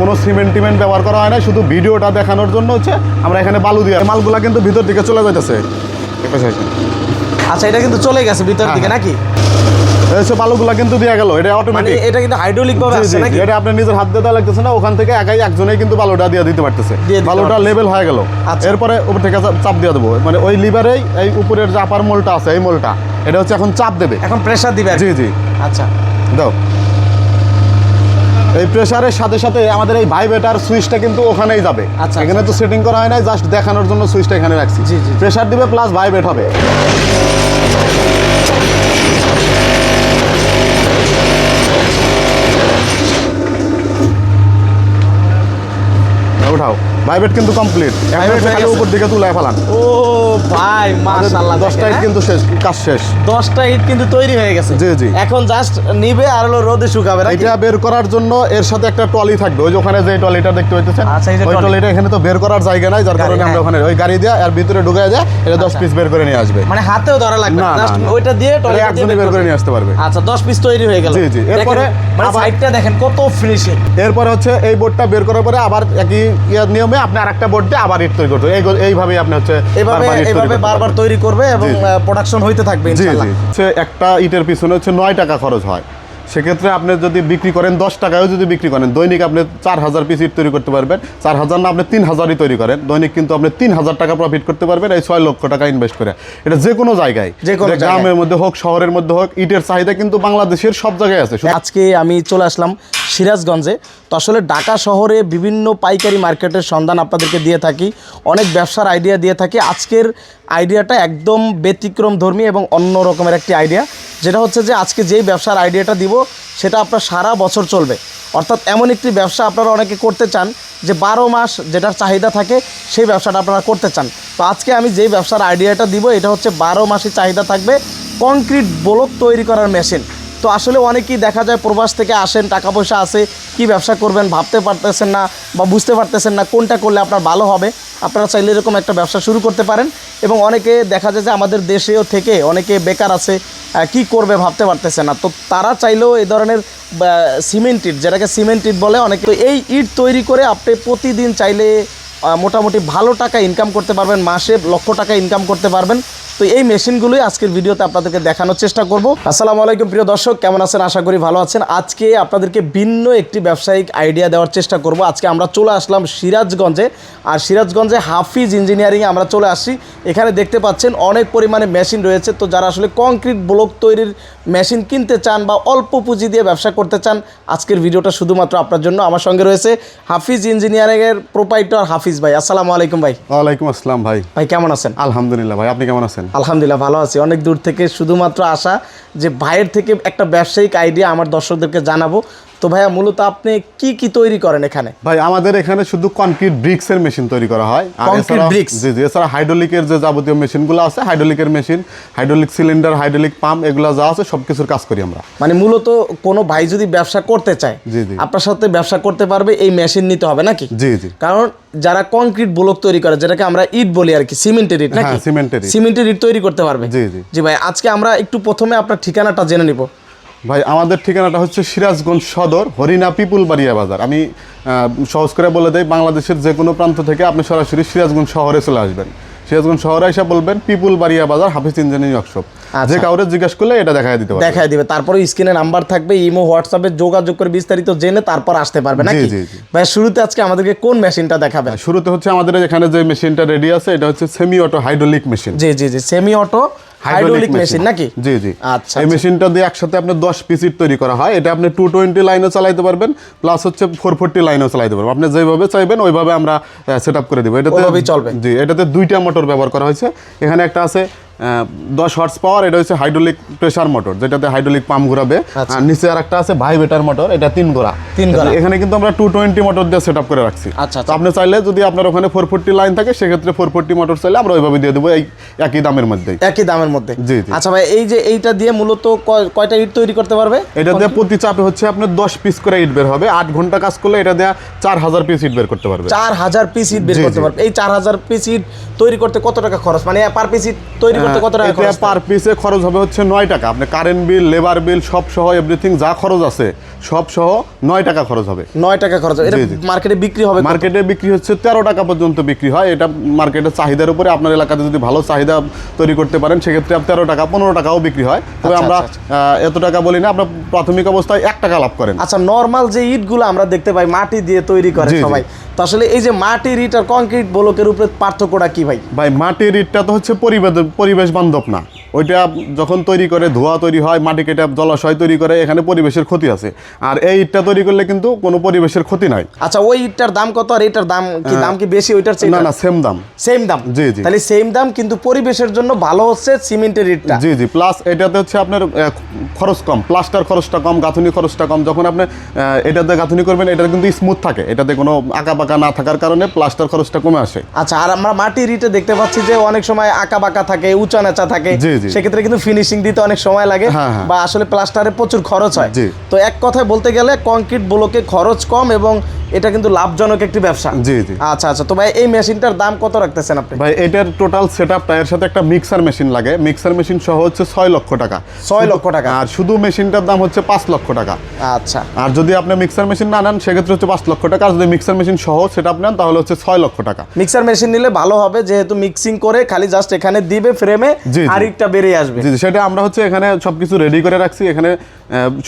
কোনো সিমেন্ট টিমেন্ট ব্যবহার করা হয় না শুধু ভিডিওটা দেখানোর জন্য হচ্ছে আমরা এখানে বালু দিয়ে মালগুলা কিন্তু ভিতর দিকে চলে যাইতেছে। আচ্ছা এটা কিন্তু চলে গেছে ভিতর হ্যাঁ, দিকে হ্যাঁ। নাকি? এই বালুগুলা কিন্তু দিয়ে গেল এটা মানে অটোমেটিক এটা কিন্তু হাইড্রোলিক ভাবে আসছে নাকি? এটা আপনি নিজের হাত দিয়ে দেওয়া লাগতেছে না ওখান থেকে একাই একজনেই কিন্তু বালুটা দিয়ে দিতে পারতেছে। বালুটা লেভেল হয়ে গেল। আচ্ছা। এরপরে উপর থেকে চাপ- চাপ দিয়ে দেবো। মানে ওই লিভারেই এই উপরের যে আপার মোলটা আছে এই মোলটা এটা হচ্ছে এখন চাপ দেবে। এখন প্রেসার দিবে জি জি। আচ্ছা। দাও। এই প্রেসারের সাথে সাথে আমাদের এই ভাইবেটার সুইচটা কিন্তু ওখানেই যাবে। আচ্ছা, এখানে তো সেটিং করা হয় নাই জাস্ট দেখানোর জন্য সুইচটা এখানে রাখছি। জি, জি। প্রেসার দিবে প্লাস ভাইবেট হবে। উঠাও। ভাইবেট কিন্তু কমপ্লিট হয়ে উপর দিকে তুলে ফেলান। ও ভাই মাশাআল্লাহ দশটা দেখেন, কিন্তু শেষ কাজ শেষ? দশটা ইট কিন্তু তৈরি হয়ে গেছে জি, জি। এখন জাস্ট নিবে আর হলো রোদে শুকাবে এটা বের করার জন্য এর সাথে একটা থাকবে ওই যে ওখানে যে দেখতে পাইতেছেন আচ্ছা, ওই এখানে তো বের করার জায়গা নাই যার কারণে আমরা হ্যাঁ। ওখানে ওই গাড়ি দিয়ে আর ভিতরে ঢুকে যায় এটা দশ আচ্ছা। পিস বের করে নিয়ে আসবে মানে হাতেও ধরা লাগবে না। ওইটা দিয়ে একজনই বের করে নিয়ে আসতে পারবে আচ্ছা 10 পিস তৈরি হয়ে গেল জি, জি। এরপরে মানে সাইডটা দেখেন কত ফিনিশিং এরপরে হচ্ছে এই বোর্ডটা বের করার পরে আবার একই ইয়ার নিয়মে আপনি আরেকটা বোর্ড দিয়ে আবার ইট তৈরি করতে। এইভাবেই আপনি হচ্ছে এভাবে এভাবে বারবার তৈরি করবে এবং। প্রোডাকশন হইতে থাকবে জি জি হচ্ছে একটা ইটের পিছনে হচ্ছে নয় টাকা খরচ হয়। সেক্ষেত্রে আপনি যদি বিক্রি করেন দশ টাকায়ও যদি বিক্রি করেন দৈনিক আপনি চার হাজার পিস ইট তৈরি করতে পারবেন। চার হাজার না আপনি তিন হাজারই তৈরি করেন। দৈনিক কিন্তু আপনি তিন হাজার টাকা প্রফিট করতে পারবেন এই ছয় লক্ষ টাকা ইনভেস্ট করে। এটা যে কোনো জায়গায় যে কোনো গ্রামের মধ্যে হোক শহরের মধ্যে হোক ইটের চাহিদা কিন্তু বাংলাদেশের সব জায়গায় আছে। আজকে আমি চলে আসলাম সিরাজগঞ্জে। তো আসলে ঢাকা শহরে বিভিন্ন পাইকারি মার্কেটের সন্ধান আপনাদেরকে দিয়ে থাকি। অনেক ব্যবসার আইডিয়া দিয়ে থাকি। আজকের আইডিয়াটা একদম ব্যতিক্রম ধর্মী এবং অন্য রকমের একটি আইডিয়া যেটা হচ্ছে যে আজকে যেই ব্যবসার আইডিয়াটা দিব, সেটা আপনার সারা বছর চলবে। অর্থাৎ এমন একটি ব্যবসা আপনারা অনেকে করতে চান যে বারো মাস যেটার চাহিদা থাকে, সেই ব্যবসাটা আপনারা করতে চান। তো আজকে আমি যেই ব্যবসার আইডিয়াটা দিব, এটা হচ্ছে বারো মাসে চাহিদা থাকবে, কংক্রিট ব্লক তৈরি করার মেশিন। তো আসলে অনেকেই দেখা যায় প্রবাস থেকে আসেন, টাকা পয়সা আছে, কি ব্যবসা করবেন ভাবতে পারতেছেন না বা বুঝতে পারতেছেন না কোনটা করলে আপনার ভালো হবে, আপনারা চাইলে এরকম একটা ব্যবসা শুরু করতে পারেন। এবং অনেকে দেখা যায় যে আমাদের দেশেও থেকে অনেকে বেকার আছে কি করবে ভাবতে পারতেছে না। তো তারা চাইলেও এই ধরনের সিমেন্ট ইট, যেটাকে সিমেন্ট ইট বলে অনেকে এই ইট তৈরি করে আপনি প্রতিদিন চাইলে মোটামুটি ভালো টাকা ইনকাম করতে পারবেন, মাসে লক্ষ টাকা ইনকাম করতে পারবেন। তো এই মেশিনগুলোই আজকের ভিডিওতে আপনাদেরকে দেখানোর চেষ্টা করব। আসসালামু আলাইকুম প্রিয় দর্শক, কেমন আছেন? আশা করি ভালো আছেন। আজকে আপনাদেরকে ভিন্ন একটি ব্যবসায়িক আইডিয়া দেওয়ার চেষ্টা করব। আজকে আমরা চলে আসলাম সিরাজগঞ্জে। আর সিরাজগঞ্জে হাফিজ ইঞ্জিনিয়ারিংয়ে আমরা চলে আসছি। এখানে দেখতে পাচ্ছেন অনেক পরিমাণে মেশিন রয়েছে। তো যারা আসলে কংক্রিট ব্লক তৈরির মেশিন কিনতে চান বা অল্প পুঁজি দিয়ে ব্যবসা করতে চান আজকের ভিডিওটা শুধুমাত্র আপনার জন্য। আমার সঙ্গে রয়েছে হাফিজ ইঞ্জিনিয়ারিংয়ের প্রোপাইটর হাফিজ ভাই। আসসালামু আলাইকুম ভাই। ওয়ালাইকুম আসসালাম ভাই। ভাই কেমন আছেন? আলহামদুলিল্লাহ ভাই আপনি কেমন আছেন? আলহামদুলিল্লাহ ভালো আছি। অনেক দূর থেকে শুধুমাত্র আসা যে ভাইয়ের থেকে একটা ব্যবসায়িক আইডিয়া আমার দর্শকদেরকে জানাব। তো ভাইয়া মূলত আপনি কি কি তৈরি করেন এখানে? ভাই আমাদের এখানে শুধু কনক্রিট ব্রিক্স এর মেশিন তৈরি করা হয়। Concrete এছাড়া- জি জি এছাড়া হাইড্রোলিকের যে যাবতীয় মেশিনগুলো আছে হাইড্রোলিকের machine hydraulic cylinder hydraulic pump এগুলো যা আছে সব কিছুর কাজ করি আমরা। মানে মূলত কোনো ভাই যদি ব্যবসা করতে চায় জি, জি। আপনার সাথে ব্যবসা করতে পারবে এই মেশিন নিতে হবে নাকি? জি জি। কারণ যারা কনক্রিট ব্লক তৈরি করে যেটাকে আমরা ইট বলি আর কি সিমেন্টের ইট নাকি? হ্যাঁ, সিমেন্টের ইট। সিমেন্টের ইট তৈরি করতে পারবে। জি, জি। জি ভাই আজকে আমরা একটু প্রথমে আপনার ঠিকানাটা জেনে নিব। ভাই আমাদের ঠিকানাটা হচ্ছে সিরাজগঞ্জ সদর হরিণা পিপুল বাড়িয়া বাজার। আমি সহজ করে বলে দেই বাংলাদেশের যে কোনো প্রান্ত থেকে আপনি সরাসরি সিরাজগঞ্জ শহরে চলে আসবেন। সিরাজগঞ্জ শহরে এসে বলবেন পিপুল বাড়িয়া বাজার হাফিজ ইঞ্জিনিয়ারিং ওয়ার্কশপ। আচ্ছা। যে কাউরে জিজ্ঞাসা করলে এটা দেখাই দিতে পারবে। দেখায় দিবে। তারপরে স্ক্রিনে নাম্বার থাকবে ইমো হোয়াটসঅ্যাপে যোগাযোগ করে বিস্তারিত জেনে তারপর আসতে পারবে নাকি। ভাই শুরুতে আজকে আমাদেরকে কোন মেশিনটা দেখাবেন? শুরুতে হচ্ছে আমাদের এখানে যে মেশিনটা রেডি আছে এটা হচ্ছে সেমি অটো হাইড্রোলিক মেশিন জি জি জি সেমি অটো হাইড্রোলিক মেশিন নাকি? জি জি। আচ্ছা এই মেশিনটা দিয়ে একসাথে আপনি দশ পিস ইট তৈরি করা হয়। এটা আপনি টু টোয়েন্টি লাইনও চালাইতে পারবেন প্লাস হচ্ছে ফোর ফোরটি লাইনও চালাইতে পারবেন। আপনি যেভাবে চাইবেন ওইভাবে আমরা সেট আপ করে দেবো। এটাতে চলবে। জি এটাতে দুইটা মোটর ব্যবহার করা হয়েছে। এখানে একটা আছে দশ হর্স পাওয়ার এটা হচ্ছে হাইড্রোলিক প্রেসার মোটর যেটাতে হাইড্রোলিক পাম্প ঘুরাবে। আচ্ছা। আর নিচে আর একটা আছে ভাইবেটার মোটর এটা তিন গোড়া। তিন গোড়া। এখানে কিন্তু আমরা টু টোয়েন্টি মোটর দিয়ে সেট আপ করে রাখছি। আচ্ছা, তো আপনি চাইলে যদি আপনার ওখানে ফোর ফোরটি লাইন থাকে সেক্ষেত্রে ফোর ফোরটি মোটর চাইলে আমরা ওইভাবে দিয়ে দেবো এই একই দামের মধ্যেই। একই দামের মধ্যে। জি। আচ্ছা ভাই এই যে এইটা দিয়ে মূলত কয়টা ইট তৈরি করতে পারবে? এটা দিয়ে প্রতি চাপে হচ্ছে আপনার দশ পিস করে ইট বের হবে। আট ঘণ্টা কাজ করলে এটা দেয়া চার হাজার পিস ইট বের করতে পারবে। চার হাজার পিস ইট বের করতে পারবে। এই চার হাজার পিস ইট তৈরি করতে কত টাকা খরচ? মানে পার পিস ইট তৈরি করতে কত টাকা খরচ? পার পিসে খরচ হবে হচ্ছে নয় টাকা। আপনি কারেন্ট বিল লেবার বিল সব সহ এভরিথিং যা খরচ আছে। সব সহ নয় টাকা খরচ হবে। নয় টাকা খরচ হবে। এটা। মার্কেটে বিক্রি হবে মার্কেটে বিক্রি হচ্ছে তেরো টাকা পর্যন্ত বিক্রি হয়। এটা মার্কেটের চাহিদার উপরে আপনার এলাকাতে যদি ভালো চাহিদা তৈরি করতে পারেন সেক্ষেত্রে তেরো টাকা পনেরো টাকাও বিক্রি হয়। তবে আচ্ছা, আমরা আচ্ছা, এত টাকা বলি না আমরা প্রাথমিক অবস্থায় এক টাকা লাভ করেন। আচ্ছা নর্মাল যে ইটগুলো আমরা দেখতে পাই মাটি দিয়ে তৈরি করে। সবাই। তো আসলে এই যে মাটির ইট আর কংক্রিট ব্লকের উপরে পার্থক্যটা কি ভাই? ভাই মাটির ইটটা তো হচ্ছে পরিবেশ পরিবেশ বান্ধব না। ওইটা যখন তৈরি করে ধোঁয়া তৈরি হয় মাটি কেটে জলাশয় তৈরি করে এখানে পরিবেশের ক্ষতি আছে। আর এই ইটটা তৈরি করলে কিন্তু কোনো পরিবেশের ক্ষতি নাই। আচ্ছা ওই ইটটার দাম কত আর এটার দাম কি দাম কি বেশি ওইটার চেয়ে না না সেম দাম। সেম দাম? জি, জি। তাহলে সেম দাম কিন্তু পরিবেশের জন্য ভালো হচ্ছে সিমেন্টের ইটটা। জি জি প্লাস এটাতে হচ্ছে আপনার খরচ কম প্লাস্টার খরচটা কম গাঁথুনি খরচটা কম। যখন আপনি এটাতে গাঁথুনি করবেন এটা কিন্তু স্মুথ থাকে। এটাতে কোনো আঁকা বাঁকা না থাকার কারণে প্লাস্টার খরচটা কমে আসে। আচ্ছা আর আমরা মাটির ইটে দেখতে পাচ্ছি যে অনেক সময় আঁকা বাঁকা থাকে উঁচা নেচা থাকে জি। সেক্ষেত্রে কিন্তু ফিনিশিং দিতে অনেক সময় লাগে হ্যাঁ, হ্যাঁ। বা আসলে প্লাস্টারে প্রচুর খরচ হয়। তো এক কথায় বলতে গেলে কংক্রিট ব্লকে খরচ কম এবং এটা কিন্তু লাভজনক একটি ব্যবসা। জি, জি। আচ্ছা আচ্ছা। তো ভাই এই মেশিনটার দাম কত রাখতেছেন আপনি? ভাই এটার টোটাল সেট আপ এর সাথে একটা মিক্সার মেশিন লাগে। মিক্সার মেশিন সহ হচ্ছে ছয় লক্ষ টাকা। ছয় লক্ষ টাকা। আর শুধু মেশিনটার দাম হচ্ছে পাঁচ লক্ষ টাকা। আচ্ছা। আর যদি আপনি মিক্সার মেশিন না নেন সেক্ষেত্রে হচ্ছে পাঁচ লক্ষ টাকা। আর যদি মিক্সার মেশিন সহ সেট আপ নেন তাহলে হচ্ছে ছয় লক্ষ টাকা। মিক্সার মেশিন নিলে ভালো হবে যেহেতু মিক্সিং করে খালি জাস্ট এখানে দিবে ফ্রেমে জি, বেরিয়ে আসবে। জি জি সেটা আমরা হচ্ছে এখানে সবকিছু রেডি করে রাখছি। এখানে আহ,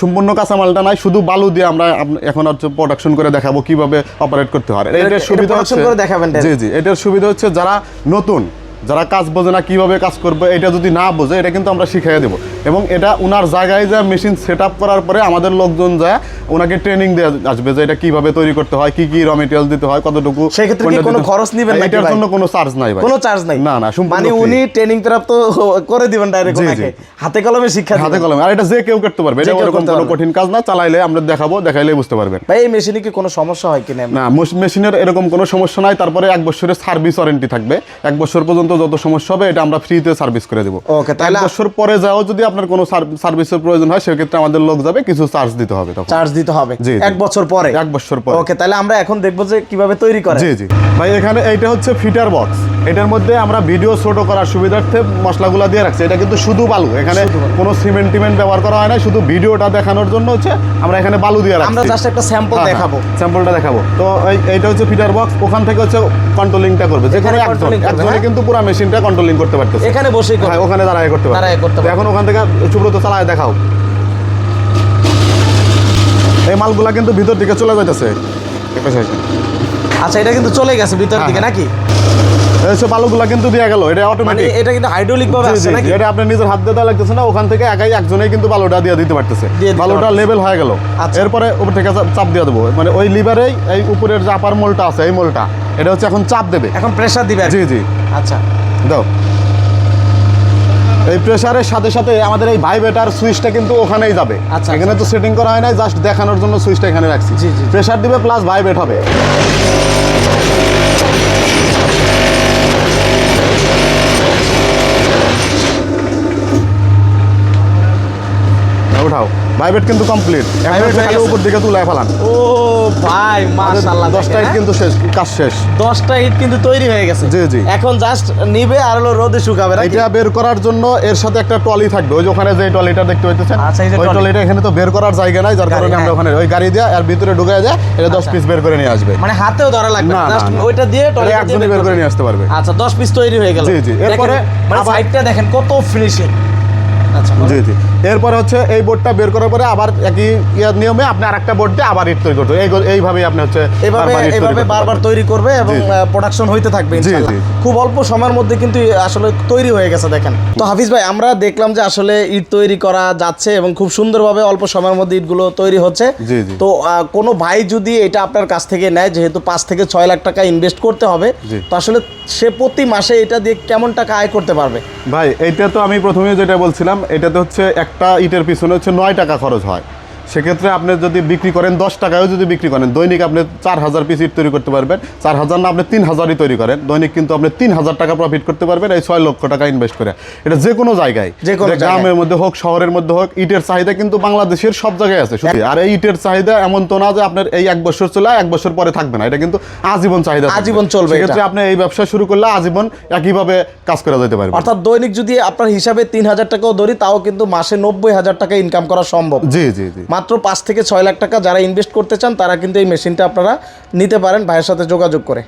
সম্পূর্ণ কাঁচামালটা নাই শুধু বালু দিয়ে আমরা এখন হচ্ছে প্রোডাকশন করে দেখাবো কীভাবে অপারেট করতে হয়। এটার সুবিধা হচ্ছে দেখাবেন জি জি এটার সুবিধা হচ্ছে যারা নতুন যারা কাজ বোঝে না কীভাবে কাজ করবে এটা যদি না বোঝে এটা কিন্তু আমরা শিখিয়ে দেবো। এবং এটা ওনার জায়গায় যা মেশিন সেট করার পরে আমাদের লোকজন যায় ওনাকে ট্রেনিং দিয়ে আসবে যে এটা কীভাবে তৈরি করতে হয় কি কি র মেটেরিয়াল দিতে হয় কতটুকু সেক্ষেত্রে কোনো খরচ নিবেন এটার জন্য কোনো চার্জ নাই ভাই। কোনো চার্জ নাই? না না মানে উনি ট্রেনিং প্রাপ্ত করে দিবেন ডাইরেক্ট ওনাকে। হাতে কলমে শিক্ষা হাতে কলমে। আর এটা যে কেউ করতে পারবে এটা করতে কোনো কঠিন কাজ না চালাইলে আমরা দেখাবো দেখাইলে বুঝতে পারবেন। ভাই এই মেশিনে কি কোনো সমস্যা হয় কিনা? না মেশিনের এরকম কোনো সমস্যা নাই তারপরে এক বছরের সার্ভিস ওয়ারেন্টি থাকবে। এক বছর পর্যন্ত যত সমস্যা হবে এটা আমরা ফ্রিতে সার্ভিস করে দেবো। ওকে তাহলে- বছর পরে যাও যদি আপনার কোনো সার্ভিসের প্রয়োজন হয় সেক্ষেত্রে আমাদের লোক যাবে কিছু চার্জ দিতে হবে তখন। চার্জ দিতে হবে। জি। এক বছর পরে। এক বছর পরে। ওকে তাহলে আমরা এখন দেখব যে কীভাবে তৈরি করে। জি জি। ভাই এখানে এইটা হচ্ছে ফিটার বক্স এটার মধ্যে আমরা ভিডিও ছোট করার সুবিধার্থে মশলাগুলো দিয়ে রাখছি। এটা কিন্তু শুধু বালু। এখানে কোনো সিমেন্ট টিমেন্ট ব্যবহার করা হয় না শুধু ভিডিওটা দেখানোর জন্য হচ্ছে আমরা এখানে বালু দিয়ে রাখছি। আমরা জাস্ট একটা স্যাম্পল হ্যাঁ, দেখাবো। স্যাম্পলটা দেখাবো। তো এই- এইটা হচ্ছে ফিটার বক্স ওখান থেকে হচ্ছে কন্ট্রোলিংটা করবে। যেখানে একজন একজনে হ্যাঁ? কিন্তু পুরো মেশিনটা কন্ট্রোলিং করতে পারতেছে। এখানে বসেই করবে। হ্যাঁ ওখানে দাঁড়ায় করতে পারবে। দাঁড়ায় করতে তো এখন ওখান থেকে সুব্রত চালায় দেখাও। এই মালগুলা কিন্তু ভিতর দিকে চলে যাইতেছে। আচ্ছা এটা কিন্তু চলে গেছে ভিতর হ্যাঁ, দিকে হ্যাঁ। নাকি? এই সব বালুগুলা কিন্তু দিয়ে গেল এটা মানে অটোমেটিক এটা কিন্তু হাইড্রোলিক ভাবে আসছে নাকি? এটা আপনি নিজের হাত দিয়ে দেওয়া লাগতেছে না ওখান থেকে একাই একজনেই কিন্তু বালুটা দিয়ে দিতে পারতেছে। দিতে লেভেল হয়ে গেল। আচ্ছা। এরপরে উপর থেকে চাপ- দিয়ে দেবো। মানে ওই লিভারেই এই উপরের যে আপার মোলটা আছে এই মোলটা এটা হচ্ছে এখন চাপ দেবে। এখন প্রেসার দিবে জি জি। আচ্ছা। দাও। এই প্রেসারের সাথে সাথে আমাদের এই ভাইবেটার সুইচটা কিন্তু ওখানেই যাবে। আচ্ছা, এখানে তো সেটিং করা হয় নাই জাস্ট দেখানোর জন্য সুইচটা এখানে রাখছি। জি, জি। প্রেসার দিবে প্লাস ভাইবেট হবে। উঠাও। ভাইবেট কিন্তু কমপ্লিট হয়ে উপর দিকে তুলে ফেলান। ও ভাই মাশাআল্লাহ দশটা ইট কিন্তু শেষ কাজ শেষ। হ্যাঁ? দশটা ইট কিন্তু তৈরি হয়ে গেছে। জি, জি। এখন জাস্ট নিবে আর হলো রোদে শুকাবে এটা বের করার জন্য এর সাথে একটা টলি থাকবে। ওই যে ওখানে যে টলিটা দেখতে পাইতেছেন আচ্ছা, ওই টলিটা এখানে তো বের করার জায়গা নাই যার কারণে আমরা হ্যাঁ। ওখানে ওই গাড়ি দিয়ে আর ভিতরে ঢুকে যায় এটা দশ আচ্ছা। পিস বের করে নিয়ে আসবে। মানে হাতেও ধরা লাগবে না, ওইটা দিয়ে দিয়ে একজনই বের করে নিয়ে আসতে পারবে। আচ্ছা 10 পিস তৈরি হয়ে গেল। জি, জি। এরপরে মানে সাইডটা দেখেন কত ফিনিশিং আচ্ছা জি জি এরপরে হচ্ছে এই বোর্ডটা বের করার পরে আবার একই ইয়ার নিয়মে আপনি আরেকটা বোর্ড দিয়ে আবার ইট তৈরি করতে হবে। এই এইভাবেই আপনি হচ্ছে এভাবে বারবার তৈরি এভাবে বারবার তৈরি করবে এবং। প্রোডাকশন হইতে থাকবে। খুব অল্প সময়ের মধ্যে কিন্তু আসলে তৈরি হয়ে গেছে দেখেন তো হাফিজ ভাই আমরা দেখলাম যে আসলে ইট তৈরি করা যাচ্ছে এবং খুব সুন্দরভাবে অল্প সময়ের মধ্যে ইটগুলো তৈরি হচ্ছে। তো কোনো ভাই যদি এটা আপনার কাছ থেকে নেয় যেহেতু পাঁচ থেকে ছয় লাখ টাকা ইনভেস্ট করতে হবে। তো আসলে সে প্রতি মাসে এটা দিয়ে কেমন টাকা আয় করতে পারবে? ভাই এটা তো আমি প্রথমে যেটা বলছিলাম, এটাতে হচ্ছে একটা ইটের পিছনে হচ্ছে নয় টাকা খরচ হয়। সেক্ষেত্রে আপনি যদি বিক্রি করেন দশ টাকায়ও যদি বিক্রি করেন দৈনিক আপনি চার হাজার পিস ইট তৈরি করতে পারবেন চার হাজার না আপনি তিন হাজারই তৈরি করেন দৈনিক কিন্তু আপনি তিন হাজার টাকা প্রফিট করতে পারবেন এই ছয় লক্ষ টাকা ইনভেস্ট করে। এটা যে কোনো জায়গায় যে কোনো গ্রামের মধ্যে হোক শহরের মধ্যে হোক ইটের চাহিদা কিন্তু বাংলাদেশের সব জায়গায় আছে শুধু আর এই ইটের চাহিদা এমন তো না যে আপনার এই এক বছর চলে এক বছর পরে থাকবে না এটা কিন্তু আজীবন চাহিদা আজীবন চলবে সেক্ষেত্রে আপনি এই ব্যবসা শুরু করলে আজীবন একইভাবে কাজ করা যেতে পারবেন অর্থাৎ দৈনিক যদি আপনার হিসাবে তিন হাজার টাকাও ধরি তাও কিন্তু মাসে নব্বই হাজার টাকা ইনকাম করা সম্ভব। জি জি জি। মাত্র পাঁচ থেকে ছয় লাখ টাকা যারা ইনভেস্ট করতে চান, তারা কিন্তু এই মেশিনটা আপনারা নিতে পারেন, ভাইয়ের সাথে যোগাযোগ করে।